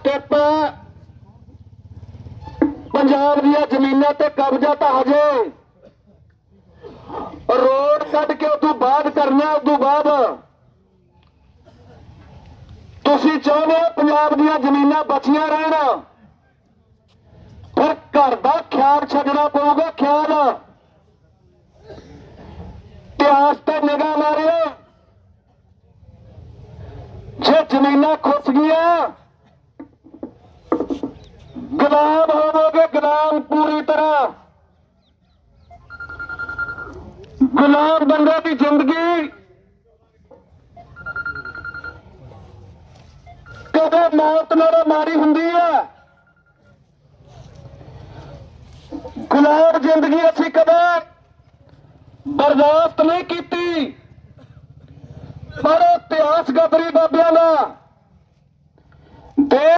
Step. Punjab ਦੀਆਂ ਜ਼ਮੀਨਾਂ ਤੇ ਕਬਜ਼ਾ ਤਾਂ ਹਜੇ। ਰੋਡ ਕੱਢ ਕੇ ਉਦੋਂ ਬਾਅਦ ਕਰਨਾ, ਉਦੋਂ ਬਾਅਦ। ਤੁਸੀਂ ਚਾਹੁੰਦੇ ਪੰਜਾਬ ਦੀਆਂ ਜ਼ਮੀਨਾਂ ਬਚੀਆਂ ਰਹਿਣ। ਫਿਰ ਘਰ ਦਾ ਖਿਆਲ ਛੱਡਣਾ ਪਊਗਾ, ਖਿਆਲ। ਇਤਿਹਾਸ ਤੇ ਨਿਗਾਹ ਮਾਰਿਓ। ਜੇ ਜ਼ਮੀਨਾਂ ਖੁੱਸ ਗਈਆਂ ਗੁਲਾਮ ਹੋਵੋਗੇ, ਗੁਲਾਮ ਪੂਰੀ ਤਰ੍ਹਾਂ। ਗੁਲਾਮ ਬੰਦੇ ਦੀ ਜ਼ਿੰਦਗੀ ਕਦੇ ਮੌਤ ਨਾਲੋਂ ਮਾੜੀ ਹੁੰਦੀ ਹੈ। ਗੁਲਾਮ ਜ਼ਿੰਦਗੀ ਅਸੀਂ ਕਦੇ ਬਰਦਾਸ਼ਤ ਨਹੀਂ ਕੀਤੀ। ਪਰ ਇਤਿਹਾਸ ਗਦਰੀ ਬਾਬਿਆਂ ਦਾ ਦੇ।